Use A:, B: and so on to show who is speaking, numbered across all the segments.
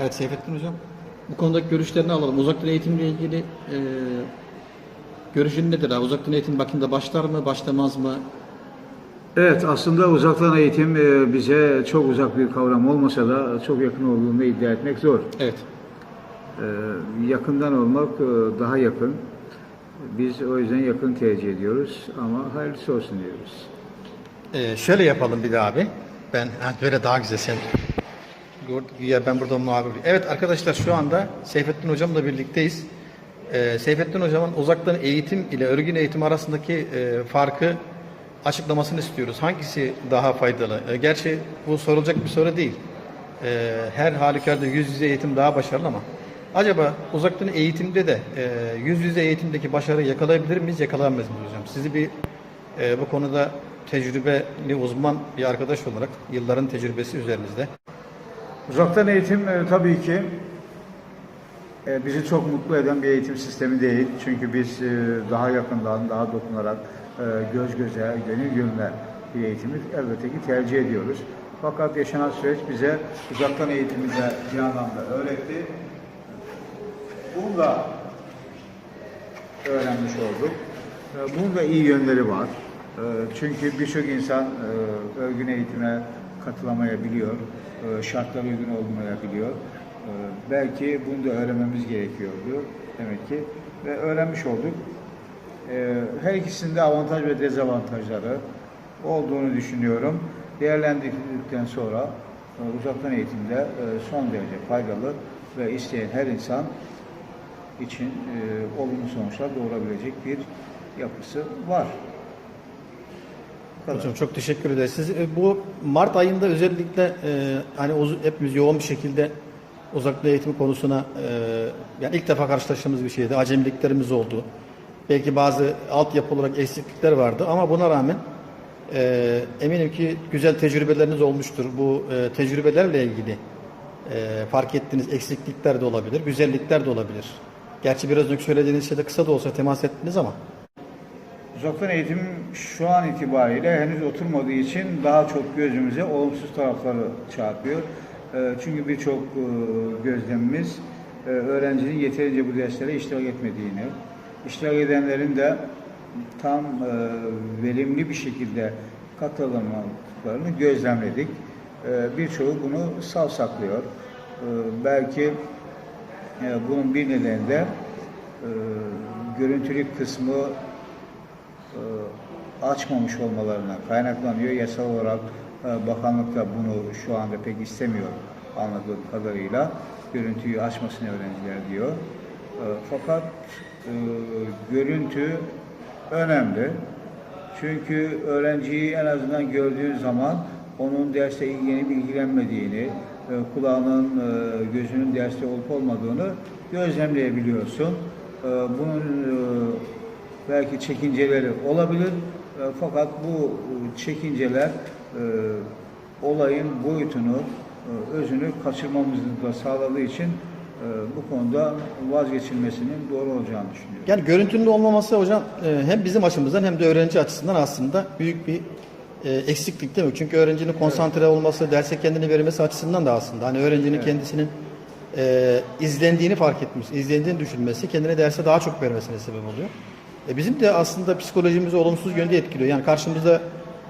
A: Evet Seyfettin Hocam. Bu konudaki görüşlerini alalım. Uzaktan eğitimle ilgili e, görüşün nedir abi? Uzaktan eğitim bakımda başlar mı, başlamaz mı?
B: Evet aslında uzaktan eğitim e, bize çok uzak bir kavram olmasa da çok yakın olduğunu iddia etmek zor.
A: Evet.
B: E, Yakından olmak e, daha yakın. Biz o yüzden yakın tercih ediyoruz ama hayırlısı olsun diyoruz.
A: Ee, şöyle yapalım bir de abi. Ben böyle daha güzel sen. Ya ben burada muhabir. Evet arkadaşlar şu anda Seyfettin hocamla birlikteyiz. Ee, Seyfettin hocamın uzaktan eğitim ile örgün eğitim arasındaki e, farkı açıklamasını istiyoruz. Hangisi daha faydalı? E, gerçi bu sorulacak bir soru değil. E, her halükarda yüz yüze eğitim daha başarılı ama acaba uzaktan eğitimde de e, yüz yüze eğitimdeki başarıyı yakalayabilir miyiz, yakalayamayız mıyız hocam? Sizi bir e, bu konuda tecrübeli uzman bir arkadaş olarak yılların tecrübesi üzerinizde.
B: Uzaktan eğitim e, tabii ki e, bizi çok mutlu eden bir eğitim sistemi değil. Çünkü biz e, daha yakından, daha dokunarak, e, göz göze, gönül gönüle bir eğitimi elbette ki tercih ediyoruz. Fakat yaşanan süreç bize uzaktan eğitimi de bir anlamda öğretti. Bunu da öğrenmiş olduk. E, Bunun da iyi yönleri var. E, Çünkü birçok insan e, örgün eğitime katılamayabiliyor, e, şartlara uygun olmayabiliyor. E, Belki bunu da öğrenmemiz gerekiyordu demek ki ve öğrenmiş olduk. E, Her ikisinde avantaj ve dezavantajları olduğunu düşünüyorum. Değerlendirdikten sonra e, uzaktan eğitimde e, son derece faydalı ve isteyen her insan için olumlu sonuçlar doğurabilecek bir yapısı var. Kadar.
A: Hocam çok teşekkür ederiz. Siz e, bu Mart ayında özellikle e, hani hepimiz yoğun bir şekilde uzaktan eğitim konusuna e, yani ilk defa karşılaştığımız bir şeydi. Acemiliklerimiz oldu. Belki bazı altyapı olarak eksiklikler vardı ama buna rağmen e, eminim ki güzel tecrübeleriniz olmuştur. Bu e, tecrübelerle ilgili e, fark ettiğiniz eksiklikler de olabilir, güzellikler de olabilir. Gerçi biraz önce söylediğiniz şeyde kısa da olsa temas ettiniz ama
B: Uzaktan eğitim şu an itibariyle henüz oturmadığı için daha çok gözümüze olumsuz tarafları çarpıyor. E, Çünkü birçok e, gözlemimiz e, öğrencinin yeterince bu derslere iştirak etmediğini, iştirak edenlerin de tam e, verimli bir şekilde katılamadıklarını gözlemledik. Birçoğu bunu savsaklıyor. Belki bunun bir nedeni de e, görüntülü kısmı açmamış olmalarına kaynaklanıyor. Yasal olarak e, bakanlık da bunu şu anda pek istemiyor anladığım kadarıyla. Görüntüyü açmasını öğrenciler diyor. E, Fakat e, görüntü önemli. Çünkü öğrenciyi en azından gördüğün zaman onun derste ilgilenip ilgilenmediğini, kulağının, gözünün derste olup olmadığını gözlemleyebiliyorsun. Bunun belki çekinceleri olabilir. E, Fakat bu e, çekinceler e, olayın boyutunu, özünü kaçırmamızı da sağladığı için bu konuda vazgeçilmesinin doğru olacağını düşünüyorum.
A: Yani görüntünün olmaması hocam hem bizim açımızdan hem de öğrenci açısından aslında büyük bir eksiklik değil mi? Çünkü öğrencinin konsantre olması, derse kendini vermesi açısından da aslında hani öğrencinin kendisinin e, izlendiğini fark etmiş, izlendiğini düşünmesi kendine derse daha çok vermesine sebep oluyor. E, bizim de aslında psikolojimizi olumsuz yönde etkiliyor. Yani karşımızda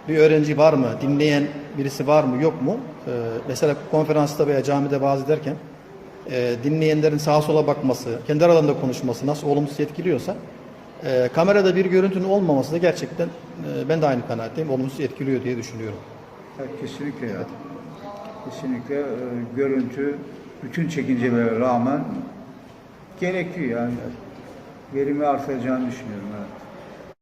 A: bir öğrenci var mı, dinleyen birisi var mı, yok mu? E, mesela konferansta veya camide vaaz ederken e, dinleyenlerin sağa sola bakması, kendi aralarında konuşması nasıl olumsuz etkiliyorsa e, kamerada bir görüntünün olmaması da gerçekten e, ben de aynı kanaatteyim olumsuz etkiliyor diye düşünüyorum.
B: Evet, kesinlikle ya. Kesinlikle e, görüntü bütün çekincelere rağmen gerekli yani. Verimi artıracağını düşünüyorum. Evet.